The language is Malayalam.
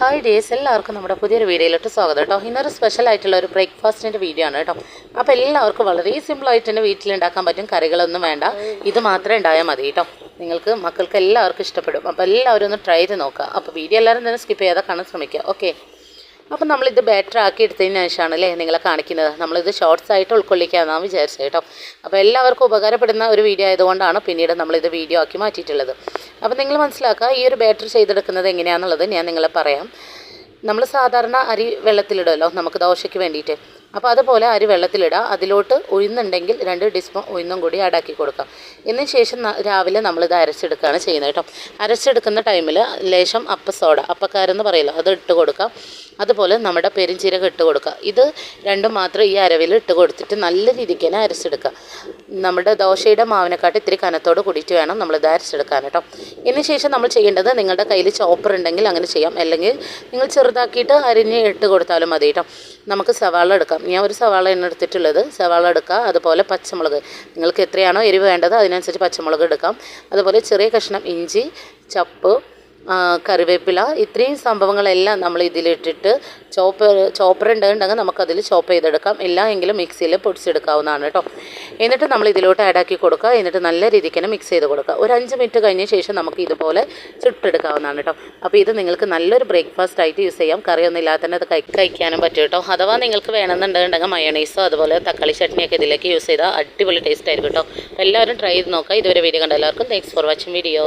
ഹായ് ഡേസ് എല്ലാവർക്കും നമ്മുടെ പുതിയൊരു വീഡിയോയിലോട്ട് സ്വാഗതം കേട്ടോ. ഇന്നൊരു സ്പെഷ്യൽ ആയിട്ടുള്ള ഒരു ബ്രേക്ക്ഫാസ്റ്റിന്റെ വീഡിയോ ആണ് കേട്ടോ. അപ്പോൾ എല്ലാവർക്കും വളരെ സിമ്പിളായിട്ട് തന്നെ വീട്ടിലുണ്ടാക്കാൻ പറ്റും. കറികളൊന്നും വേണ്ട. ഇത് മാത്രമേ ഉണ്ടായാൽ മതി കേട്ടോ. നിങ്ങൾക്ക് മക്കൾക്ക് എല്ലാവർക്കും ഇഷ്ടപ്പെടും. അപ്പോൾ എല്ലാവരും ഒന്ന് ട്രൈ ചെയ്ത് നോക്കുക. അപ്പോൾ വീഡിയോ എല്ലാവരും തന്നെ സ്കിപ്പ് ചെയ്യാതെ കാണാൻ ശ്രമിക്കുക. ഓക്കെ അപ്പം നമ്മളിത് ബാറ്റർ ആക്കി എടുത്തതിന് ശേഷമാണ് അല്ലേ നിങ്ങളെ കാണിക്കുന്നത്. നമ്മളിത് ഷോർട്സ് ആയിട്ട് ഉൾക്കൊള്ളിക്കാമെന്നാണ് വിചാരിച്ചത് കേട്ടോ. അപ്പോൾ എല്ലാവർക്കും ഉപകാരപ്പെടുന്ന ഒരു വീഡിയോ ആയതുകൊണ്ടാണ് പിന്നീട് നമ്മളിത് വീഡിയോ ആക്കി മാറ്റിയിട്ടുള്ളത്. അപ്പോൾ നിങ്ങൾ മനസ്സിലാക്കുക ഈ ഒരു ബാറ്റർ ചെയ്തെടുക്കുന്നത് എങ്ങനെയാണെന്നുള്ളത് ഞാൻ നിങ്ങളെ പറയാം. നമ്മൾ സാധാരണ അരി വെള്ളത്തിലിടുമല്ലോ നമുക്ക് ദോശയ്ക്ക് വേണ്ടിയിട്ട്. അപ്പോൾ അതുപോലെ അരി വെള്ളത്തിലിടുക അതിലോട്ട് ഉഴുന്നുണ്ടെങ്കിൽ രണ്ട് ടീസ്പൂൺ ഉഴുന്നും കൂടി ആഡാക്കി കൊടുക്കാം. ഇതിന് ശേഷം രാവിലെ നമ്മളിത് അരച്ചെടുക്കുകയാണ് ചെയ്യുന്നത് കേട്ടോ. അരച്ചെടുക്കുന്ന ടൈമിൽ ലേശം അപ്പ സോഡ അപ്പക്കാരെന്ന് പറയില്ല അത് ഇട്ട് കൊടുക്കാം അതുപോലെ നമ്മുടെ പെരിഞ്ചീരകം ഇട്ട് കൊടുക്കുക. ഇത് രണ്ടും മാത്രം ഈ അരവിൽ ഇട്ട് കൊടുത്തിട്ട് നല്ല രീതിക്ക് തന്നെ അരച്ചെടുക്കുക. നമ്മുടെ ദോശയുടെ മാവിനെക്കാട്ട് ഇത്തിരി കനത്തോട് കൂടിയിട്ട് വേണം നമ്മളിത് അരച്ചെടുക്കാൻ കേട്ടോ. ഇതിന് ശേഷം നമ്മൾ ചെയ്യേണ്ടത് നിങ്ങളുടെ കയ്യിൽ ചോപ്പർ ഉണ്ടെങ്കിൽ അങ്ങനെ ചെയ്യാം. അല്ലെങ്കിൽ നിങ്ങൾ ചെറുതാക്കിയിട്ട് അരിഞ്ഞ് ഇട്ട് കൊടുത്താലും മതി കേട്ടോ. നമുക്ക് സവാള എടുക്കാം. ഞാൻ ഒരു സവാള എണ്ണ എടുത്തിട്ടുള്ളത്. സവാള എടുക്കുക. അതുപോലെ പച്ചമുളക്. നിങ്ങൾക്ക് എത്രയാണോ എരിവ് വേണ്ടത് അതിനനുസരിച്ച് പച്ചമുളക് എടുക്കാം. അതുപോലെ ചെറിയ കഷ്ണം ഇഞ്ചി ചപ്പ് കറിവേപ്പില. ഇത്രയും സംഭവങ്ങളെല്ലാം നമ്മൾ ഇതിലിട്ടിട്ട് ചോപ്പർ ചോപ്പർ ഉണ്ടെങ്കിൽ നമുക്കതിൽ ചോപ്പ് ചെയ്തെടുക്കാം. ഇല്ല എങ്കിലും മിക്സിയിൽ പൊടിച്ചെടുക്കാവുന്നതാണ് കേട്ടോ. എന്നിട്ട് നമ്മൾ ഇതിലോട്ട് ആഡാക്കി കൊടുക്കുക. എന്നിട്ട് നല്ല രീതിക്ക് തന്നെ മിക്സ് ചെയ്ത് കൊടുക്കുക. ഒരു അഞ്ച് മിനിറ്റ് കഴിഞ്ഞ ശേഷം നമുക്ക് ഇതുപോലെ ചുട്ടെടുക്കാവുന്നതാണ് കേട്ടോ. അപ്പോൾ ഇത് നിങ്ങൾക്ക് നല്ലൊരു ബ്രേക്ക്ഫാസ്റ്റ് ആയിട്ട് യൂസ് ചെയ്യാം. കറിയൊന്നും ഇല്ലാതെ തന്നെ അത് കഴി കഴിക്കാനും പറ്റും കേട്ടോ. അഥവാ നിങ്ങൾക്ക് വേണമെന്നുണ്ടെങ്കിൽ മയോണൈസോ അതുപോലെ തക്കാളി ചട്നിയൊക്കെ ഇതിലേക്ക് യൂസ് ചെയ്താൽ അടിപൊളി ടേസ്റ്റ് ആയിരിക്കും കേട്ടോ. എല്ലാവരും ട്രൈ ചെയ്ത് നോക്കുക. ഇതുവരെ വീഡിയോ കണ്ട എല്ലാവർക്കും താങ്ക്സ് ഫോർ വാച്ചിങ് വീഡിയോ